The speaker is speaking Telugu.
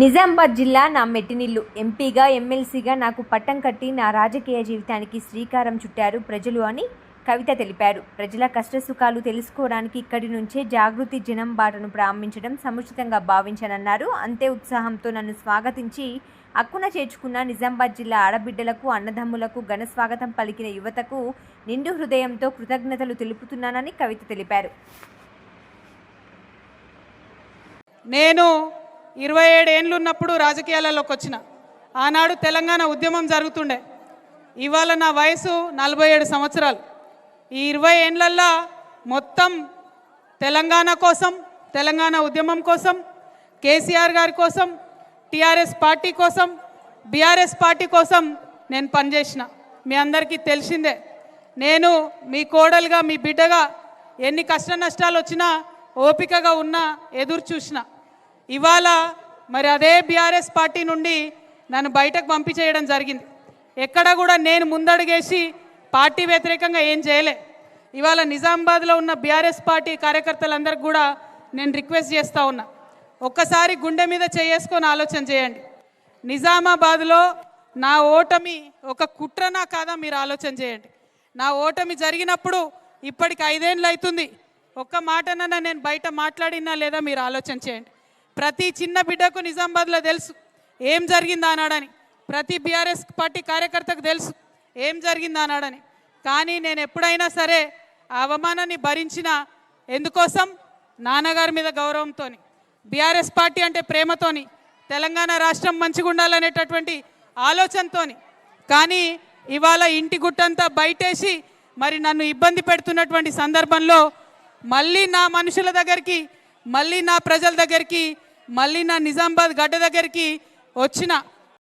నిజామాబాద్ జిల్లా నా మెట్టినిల్లు. ఎంపీగా ఎమ్మెల్సీగా నాకు పట్టం కట్టి నా రాజకీయ జీవితానికి శ్రీకారం చుట్టారు ప్రజలు అని కవిత తెలిపారు. ప్రజల కష్టసుఖాలు తెలుసుకోవడానికి ఇక్కడి నుంచే జాగృతి జనం బాటను ప్రారంభించడం సముచితంగా భావించనన్నారు. అంతే ఉత్సాహంతో నన్ను స్వాగతించి అక్కున చేర్చుకున్న నిజామాబాద్ జిల్లా ఆడబిడ్డలకు అన్నదమ్ములకు ఘన స్వాగతం పలికిన యువతకు నిండు హృదయంతో కృతజ్ఞతలు తెలుపుతున్నానని కవిత తెలిపారు. నేను ఇరవై ఏడేళ్ళు ఉన్నప్పుడు రాజకీయాలలోకి వచ్చిన ఆనాడు తెలంగాణ ఉద్యమం జరుగుతుండే. ఇవాళ నా వయసు నలభై ఏడు సంవత్సరాలు. ఈ ఇరవై ఏండ్లల్లో మొత్తం తెలంగాణ కోసం తెలంగాణ ఉద్యమం కోసం కేసీఆర్ గారి కోసం టీఆర్ఎస్ పార్టీ కోసం బీఆర్ఎస్ పార్టీ కోసం నేను పనిచేసిన. మీ అందరికీ తెలిసిందే. నేను మీ కోడలుగా మీ బిడ్డగా ఎన్ని కష్ట నష్టాలు వచ్చినా ఓపికగా ఉన్నా ఎదురు చూసినా. ఇవాళ మరి అదే బీఆర్ఎస్ పార్టీ నుండి నన్ను బయటకు పంపించేయడం జరిగింది. ఎక్కడ కూడా నేను ముందడుగేసి పార్టీ వ్యతిరేకంగా ఏం చేయలే. ఇవాళ నిజామాబాద్లో ఉన్న బీఆర్ఎస్ పార్టీ కార్యకర్తలందరికీ కూడా నేను రిక్వెస్ట్ చేస్తూ ఉన్నా. ఒక్కసారి గుండె మీద చేసుకొని ఆలోచన చేయండి. నిజామాబాద్లో నా ఓటమి ఒక కుట్రనా కాదా మీరు ఆలోచన చేయండి. నా ఓటమి జరిగినప్పుడు ఇప్పటికి ఐదేళ్ళు అవుతుంది ఒక్క మాటనన్నా నేను బయట మాట్లాడినా లేదా మీరు ఆలోచన చేయండి. ప్రతి చిన్న బిడ్డకు నిజామాబాద్లో తెలుసు. ఏం జరిగిందా అన్నాడని. ప్రతి బీఆర్ఎస్ పార్టీ కార్యకర్తకు తెలుసు. ఏం జరిగిందా అన్నాడని. కానీ నేను ఎప్పుడైనా సరే ఆ అవమానాన్ని భరించిన ఎందుకోసం? నాన్నగారి మీద గౌరవంతోని బీఆర్ఎస్ పార్టీ అంటే ప్రేమతోని తెలంగాణ రాష్ట్రం మంచిగా ఉండాలనేటటువంటి ఆలోచనతోని. కానీ ఇవాళ ఇంటి గుట్టంతా బయటేసి మరి నన్ను ఇబ్బంది పెడుతున్నటువంటి సందర్భంలో మళ్ళీ నా మనుషుల దగ్గరికి మళ్ళీ నా ప్రజల దగ్గరికి మళ్ళీ నా నిజామాబాద్ గడ్డ దగ్గరికి వచ్చిన